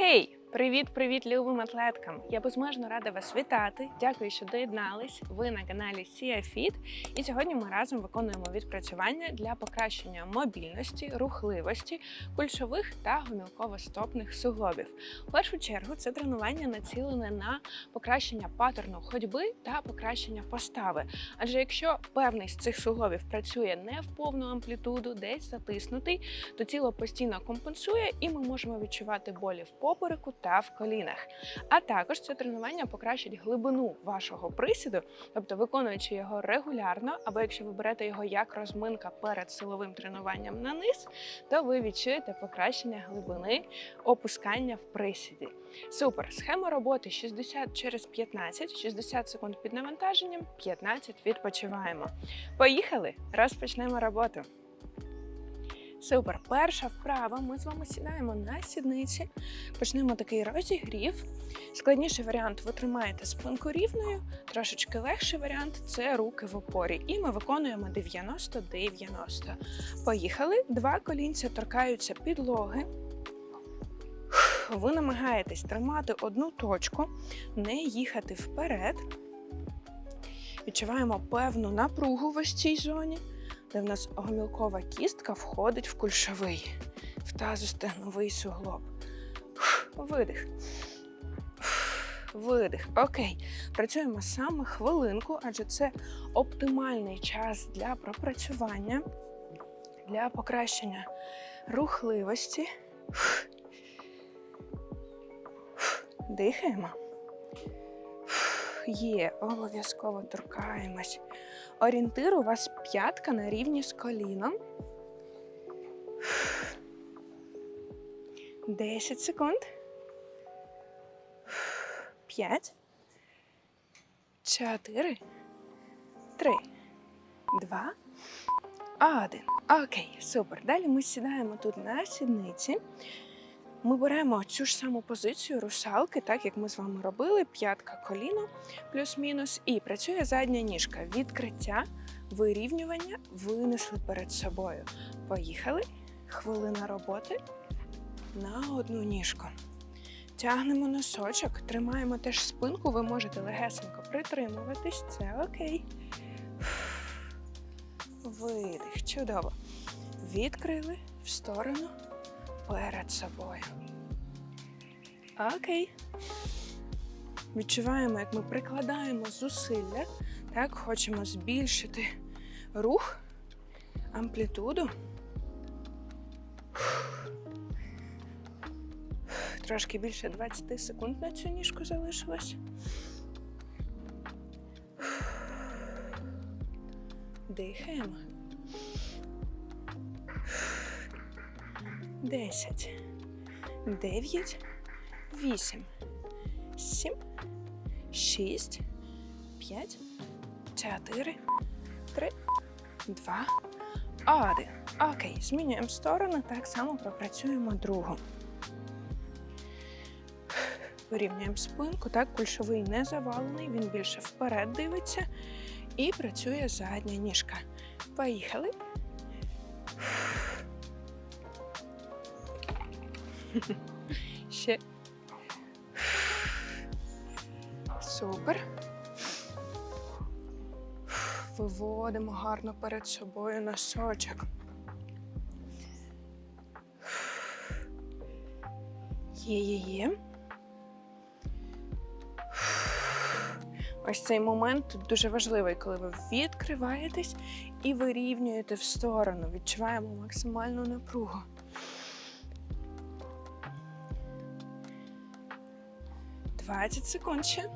Hey, Привіт-привіт, любим атлеткам! Я безмежно рада вас вітати. Дякую, що доєднались. Ви на каналі Sia. І сьогодні ми разом виконуємо відпрацювання для покращення мобільності, рухливості, кульшових та гомілково-стопних суглобів. В першу чергу це тренування націлене на покращення паттерну ходьби та покращення постави. Адже якщо певний з цих суглобів працює не в повну амплітуду, десь затиснутий, то тіло постійно компенсує, і ми можемо відчувати болі в попереку та в колінах. А також це тренування покращить глибину вашого присіду, тобто виконуючи його регулярно, або якщо ви берете його як розминка перед силовим тренуванням на низ, то ви відчуєте покращення глибини опускання в присіді. Супер! Схема роботи 60 через 15, 60 секунд під навантаженням, 15 відпочиваємо. Поїхали! Розпочнемо роботу. Супер, перша вправа. Ми з вами сідаємо на сідниці. Почнемо такий розігрів. Складніший варіант ви тримаєте спинку рівною, трошечки легший варіант це руки в опорі. І ми виконуємо 90-90. Поїхали. Два колінця торкаються підлоги. Ви намагаєтесь тримати одну точку, не їхати вперед. Відчуваємо певну напругу в ось цій зоні де в нас гомілкова кістка входить в кульшовий, в тазостегновий суглоб. Видих. Видих. Окей. Працюємо саме хвилинку, адже це оптимальний час для пропрацювання, для покращення рухливості. Дихаємо. Є, обов'язково торкаємось. Орієнтир у вас п'ятка на рівні з коліном. 10 секунд. 5. 4. 3. 2. 1. Окей, супер. Далі ми сідаємо тут на сідниці. Ми беремо цю ж саму позицію русалки, так як ми з вами робили, п'ятка коліно плюс-мінус, і працює задня ніжка. Відкриття, вирівнювання, винесли перед собою. Поїхали. Хвилина роботи на одну ніжку. Тягнемо носочок, тримаємо теж спинку, ви можете легесенько притримуватись, це окей. Видих, чудово. Відкрили в сторону перед собою. Окей. Відчуваємо, як ми прикладаємо зусилля. Так, хочемо збільшити рух, амплітуду. Трошки більше 20 секунд на цю ніжку залишилось. Дихаємо. Десять, дев'ять, вісім, сім, шість, п'ять, чотири, три, два, один. Окей, змінюємо сторону, так само пропрацюємо другу. Вирівнюємо спинку, так, кульшовий не завалений, він більше вперед дивиться і працює задня ніжка. Поїхали. Ще. Супер. Виводимо гарно перед собою носочок. Є-є-є. Ось цей момент тут дуже важливий, коли ви відкриваєтесь і вирівнюєте в сторону. Відчуваємо максимальну напругу. Двадцять секунд ще.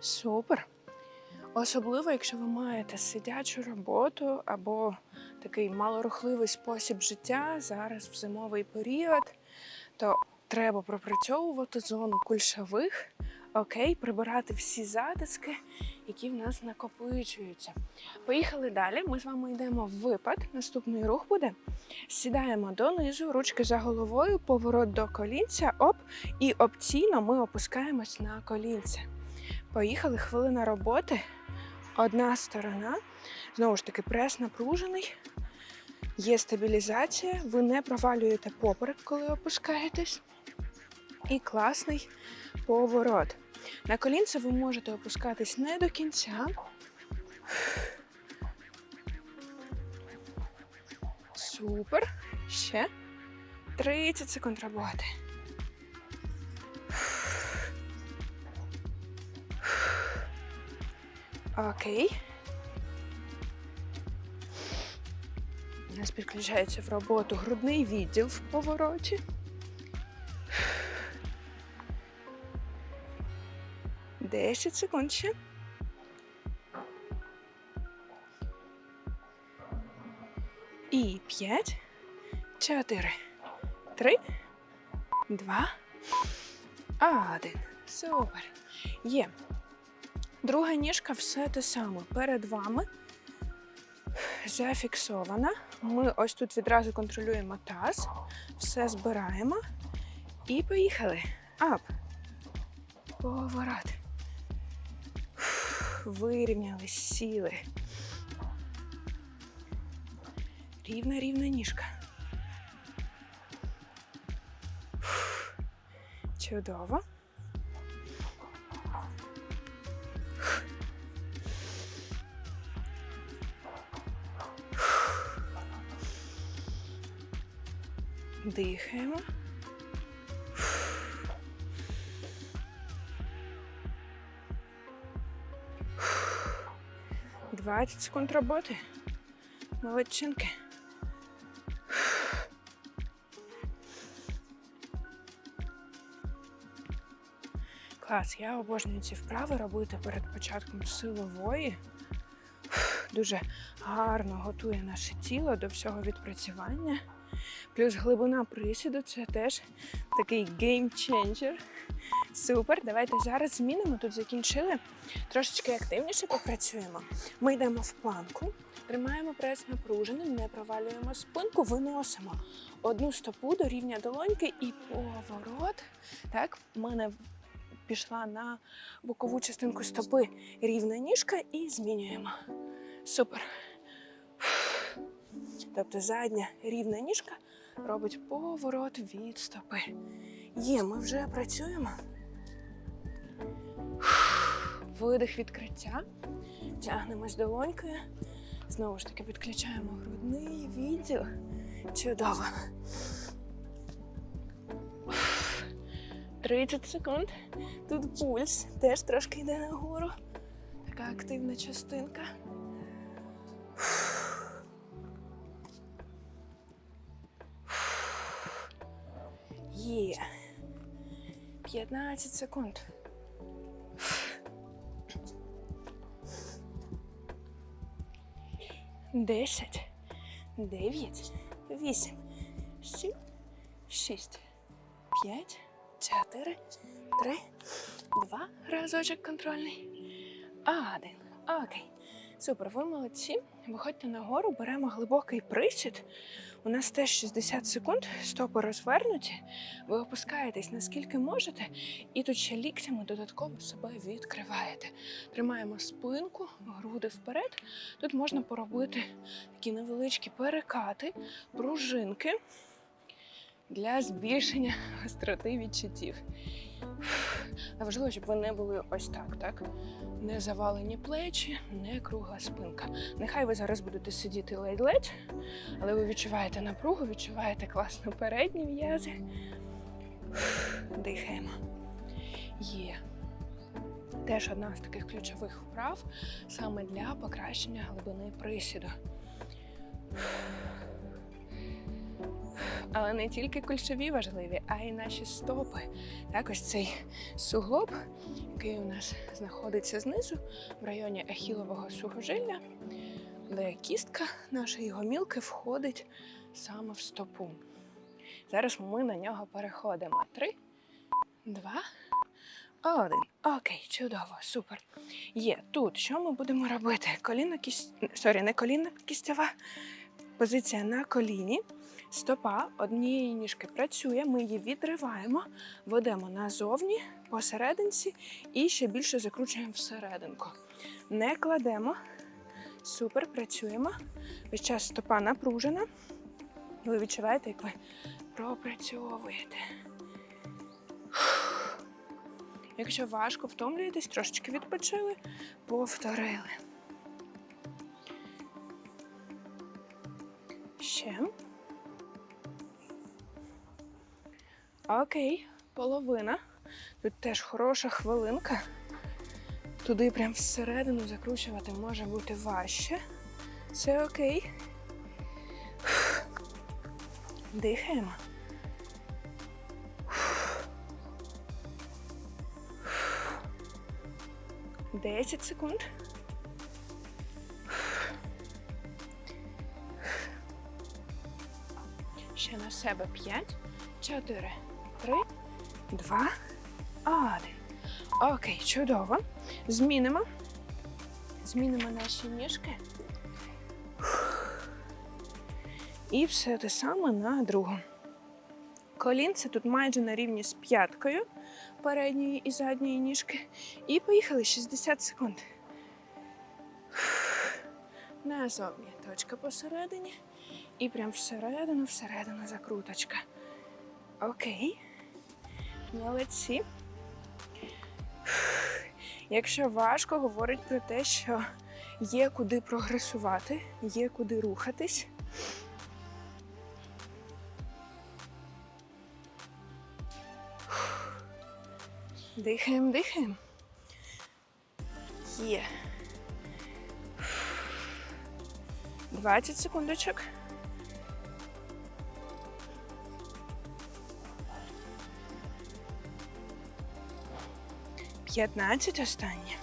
Супер. Особливо, якщо ви маєте сидячу роботу або такий малорухливий спосіб життя зараз в зимовий період, то треба пропрацьовувати зону кульшових, окей, прибирати всі затиски, які в нас накопичуються. Поїхали далі. Ми з вами йдемо в випад. Наступний рух буде. Сідаємо донизу, ручки за головою, поворот до колінця, оп, і опційно ми опускаємось на колінце. Поїхали хвилина роботи. Одна сторона. Знову ж таки, прес напружений. Є стабілізація, ви не провалюєте поперек, коли опускаєтесь. І класний поворот. На колінце ви можете опускатись не до кінця. Супер. Ще 30 секунд роботи. Окей. У нас підключається в роботу грудний відділ в повороті. Десять секунд ще. І п'ять, чотири, три, два, один. Супер. Є. Друга ніжка все те саме. Перед вами зафіксована. Ми ось тут відразу контролюємо таз, все збираємо і поїхали. Ап. Поворот. Вирівнялись, сіли. Рівна, рівна ніжка. Чудово. Дихаємо. 20 секунд роботи. Молодчинки. Клас, я обожнюю ці вправи робити перед початком силової. Дуже гарно готує наше тіло до всього відпрацювання. Плюс глибина присіду це теж такий геймченджер. Супер, давайте зараз змінимо. Тут закінчили. Трошечки активніше попрацюємо. Ми йдемо в планку, тримаємо прес напруженим, не провалюємо спинку, виносимо одну стопу до рівня долоньки і поворот. Так, в мене пішла на бокову частинку стопи рівна ніжка і змінюємо. Супер. Тобто задня рівна ніжка робить поворот від стопи. Є, ми вже працюємо. Видих відкриття. Тягнемось долонькою. Знову ж таки підключаємо грудний відділ. Чудово. 30 секунд. Тут пульс теж трошки йде нагору. Така активна частинка. Є. 15 секунд. Десять, дев'ять, вісім, сім, шість, п'ять, чотири, три, два. Разочок контрольний. Один. Окей. Супер, ви молодці. Виходьте нагору, беремо глибокий присід. У нас теж 60 секунд, стопи розвернуті. Ви опускаєтесь наскільки можете, і тут ще ліктями додатково себе відкриваєте. Тримаємо спинку, груди вперед. Тут можна поробити такі невеличкі перекати, пружинки для збільшення гостроти відчуттів. А важливо, щоб ви не були ось так, так? Не завалені плечі, не кругла спинка. Нехай ви зараз будете сидіти ледь-ледь, але ви відчуваєте напругу, відчуваєте класно передні м'язи. Дихаємо. Є. Теж одна з таких ключових вправ саме для покращення глибини присіду. Але не тільки кульшові важливі, а й наші стопи. Так, ось цей суглоб, який у нас знаходиться знизу, в районі ахілового сухожилля, де кістка нашої гомілки входить саме в стопу. Зараз ми на нього переходимо. Три, два, один. Окей, чудово, супер. Є тут. Що ми будемо робити? Коліно кість... Сорі, не коліно кістява. Позиція на коліні. Стопа однієї ніжки працює, ми її відриваємо, ведемо назовні, посерединці і ще більше закручуємо всерединку. Не кладемо. Супер, працюємо. Весь час стопа напружена. Ви відчуваєте, як ви пропрацьовуєте. Якщо важко втомлюєтесь, трошечки відпочили, повторили. Окей, половина. Тут теж хороша хвилинка. Туди прям всередину закручувати може бути важче. Це окей. Дихаємо. 10 секунд. Ще на себе 5, 4, 3, 2, 1. Окей, чудово. Змінимо. Змінимо наші ніжки. І все те саме на другу. Колінце тут майже на рівні з п'яткою передньої і задньої ніжки. І поїхали 60 секунд. Назовні точка посередині. І прям всередину, всередину закруточка. Окей. Молодці. Якщо важко, говорить про те, що є куди прогресувати, є куди рухатись. Дихаємо, дихаємо. Є. 20 секундочок. П'ятнадцять останнє.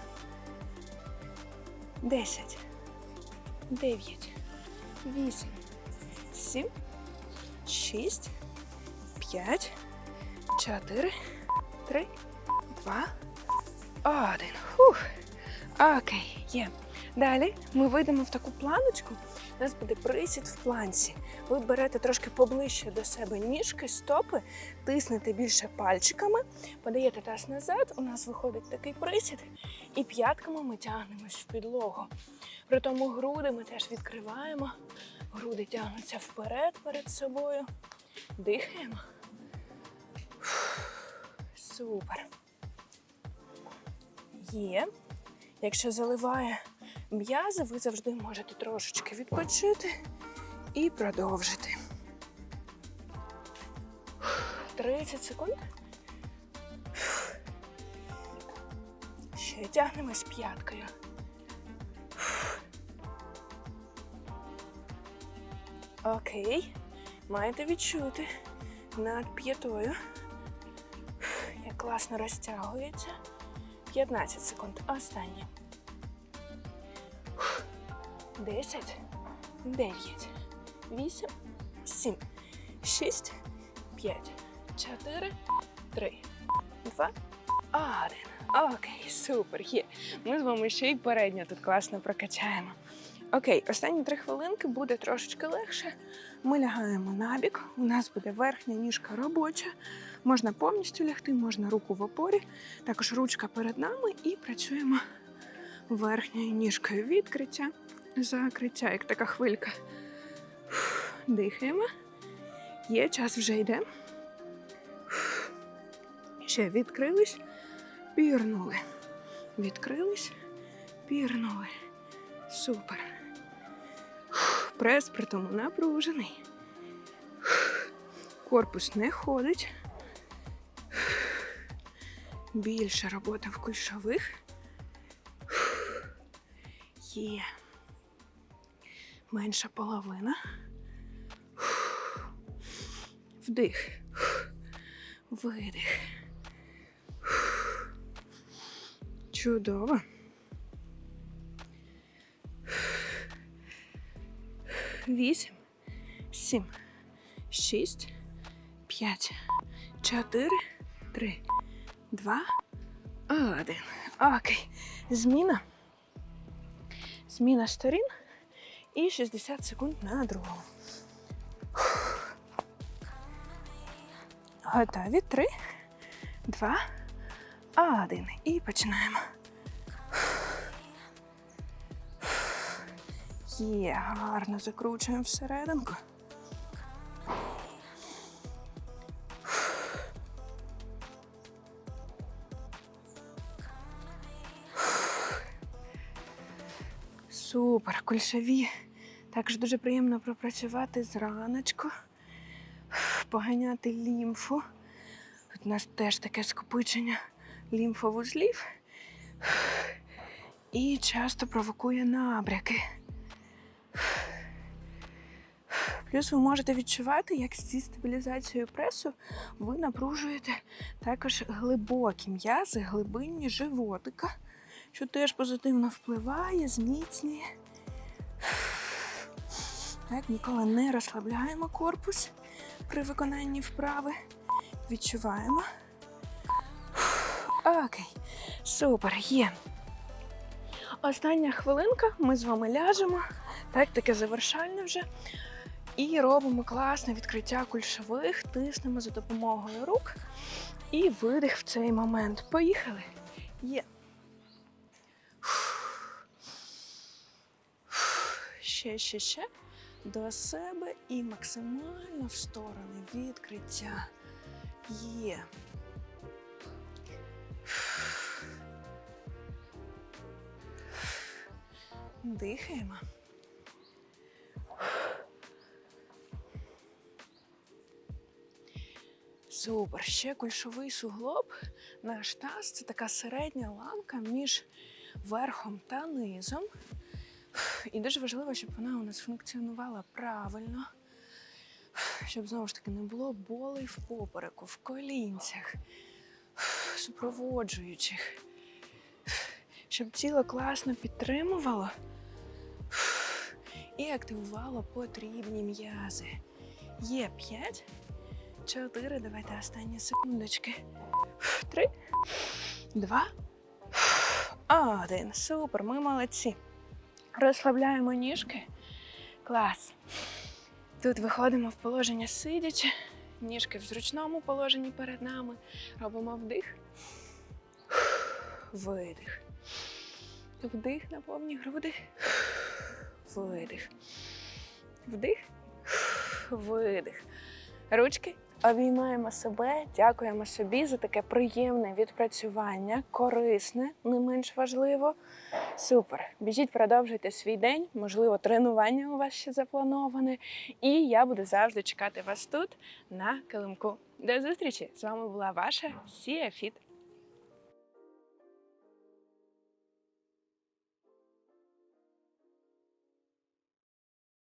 Десять. Дев'ять. Вісім. Сім. Шість. П'ять. Чотири. Три. Два. Один. Фух. Окей, є. Далі ми вийдемо в таку планочку. У нас буде присід в планці. Ви берете трошки поближче до себе ніжки, стопи, тиснете більше пальчиками, подаєте таз назад. У нас виходить такий присід, і п'ятками ми тягнемось в підлогу. При тому груди ми теж відкриваємо. Груди тягнуться вперед перед собою. Дихаємо. Супер. Є. Якщо заливає м'язи, ви завжди можете трошечки відпочити і продовжити. 30 секунд. Ще тягнемось п'яткою. Окей. Маєте відчути над п'ятою. Як класно розтягується. 15 секунд. Останнє. 10, 9, 8, 7, 6, 5, 4, 3, 2, 1. Окей, супер, є. Ми з вами ще й передньо тут класно прокачаємо. Окей, останні три хвилинки буде трошечки легше. Ми лягаємо набік. У нас буде верхня ніжка робоча. Можна повністю лягти, можна руку в опорі. Також ручка перед нами і працюємо верхньою ніжкою. Відкриття, закриття, як така хвилька. Фух, Дихаємо. Є, час вже йде. Фух. Ще відкрились, пірнули. Відкрились, пірнули. Супер. Фух, Прес при тому напружений. Фух, Корпус не ходить. Більше робота в кульшових. Є. Менша половина. Вдих. Видих. Чудово. Вісім, сім, шість, п'ять, чотири, три, два, один. Окей. Зміна. Зміна сторін і 60 секунд на другу. Готові. Три, два, один. І починаємо. Є, гарно закручуємо всерединку. Супер, кульшові. Також дуже приємно пропрацювати зраночку, поганяти лімфу. Тут у нас теж таке скопичення лімфовузлів і часто провокує набряки. Плюс ви можете відчувати, як зі стабілізацією пресу ви напружуєте також глибокі м'язи, глибинні животика, що теж позитивно впливає, зміцнює. Так, ніколи не розслабляємо корпус при виконанні вправи. Відчуваємо. Окей, супер, є. Остання хвилинка, ми з вами ляжемо. Так, таке завершальне вже. І робимо класне відкриття кульшових, тиснемо за допомогою рук. І видих в цей момент. Поїхали. Є. Ще, ще, ще. До себе і максимально в сторони відкриття. Є. Дихаємо. Супер. Ще кульшовий суглоб. Наш таз це така середня ланка між верхом та низом. І дуже важливо, щоб вона у нас функціонувала правильно, щоб знову ж таки не було болей в попереку, в колінцях, супроводжуючих, щоб тіло класно підтримувало і активувало потрібні м'язи. Є п'ять, чотири. Давайте останні секундочки. Три, два, один. Супер, ми молодці. Розслабляємо ніжки. Клас. Тут виходимо в положення сидячи, ніжки в зручному положенні перед нами. Робимо вдих, видих. Вдих на повні груди. Видих. Вдих, видих. Ручки обіймаємо себе, дякуємо собі за таке приємне відпрацювання, корисне, не менш важливо. Супер. Біжіть, продовжуйте свій день. Можливо, тренування у вас ще заплановане. І я буду завжди чекати вас тут на килимку. До зустрічі! З вами була ваша Сія Фіт.